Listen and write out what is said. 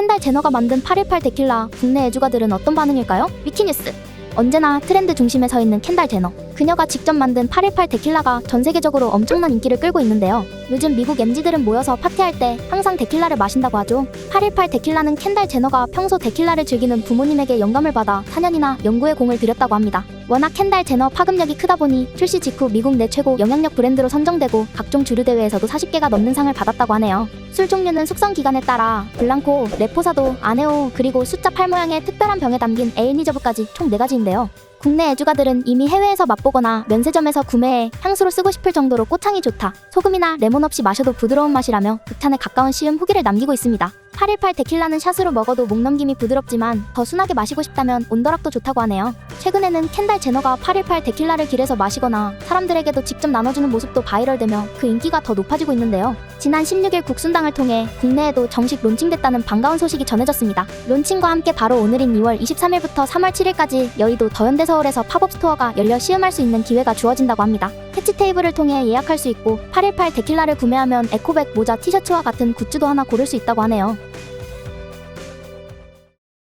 켄달 제너가 만든 818 데킬라 국내 애주가들은 어떤 반응일까요? 위키뉴스 언제나 트렌드 중심에 서 있는 켄달 제너 그녀가 직접 만든 818 데킬라가 전 세계적으로 엄청난 인기를 끌고 있는데요 요즘 미국 MZ들은 모여서 파티할 때 항상 데킬라를 마신다고 하죠 818 데킬라는 켄달 제너가 평소 데킬라를 즐기는 부모님에게 영감을 받아 4년이나 연구에 공을 들였다고 합니다 워낙 켄달 제너 파급력이 크다 보니 출시 직후 미국 내 최고 영향력 브랜드로 선정되고 각종 주류 대회에서도 40개가 넘는 상을 받았다고 하네요. 술 종류는 숙성 기간에 따라 블랑코, 레포사도, 아네오 그리고 숫자 8 모양의 특별한 병에 담긴 에일 리저브까지 총 4가지인데요. 국내 애주가들은 이미 해외에서 맛보거나 면세점에서 구매해 향수로 쓰고 싶을 정도로 꽃향이 좋다. 소금이나 레몬 없이 마셔도 부드러운 맛이라며 극찬에 가까운 시음 후기를 남기고 있습니다. 818 데킬라는 샷으로 먹어도 목 넘김이 부드럽지만 더 순하게 마시고 싶다면 온더락도 좋다고 하네요. 최근에는 켄달 제너가 818 데킬라를 길에서 마시거나 사람들에게도 직접 나눠주는 모습도 바이럴되며 그 인기가 더 높아지고 있는데요. 지난 16일 국순당을 통해 국내에도 정식 론칭됐다는 반가운 소식이 전해졌습니다. 론칭과 함께 바로 오늘인 2월 23일부터 3월 7일까지 여의도 더현대 서울에서 팝업 스토어가 열려 시음할 수 있는 기회가 주어진다고 합니다. 캐치 테이블을 통해 예약할 수 있고 818 데킬라를 구매하면 에코백 모자 티셔츠와 같은 굿즈도 하나 고를 수 있다고 하네요.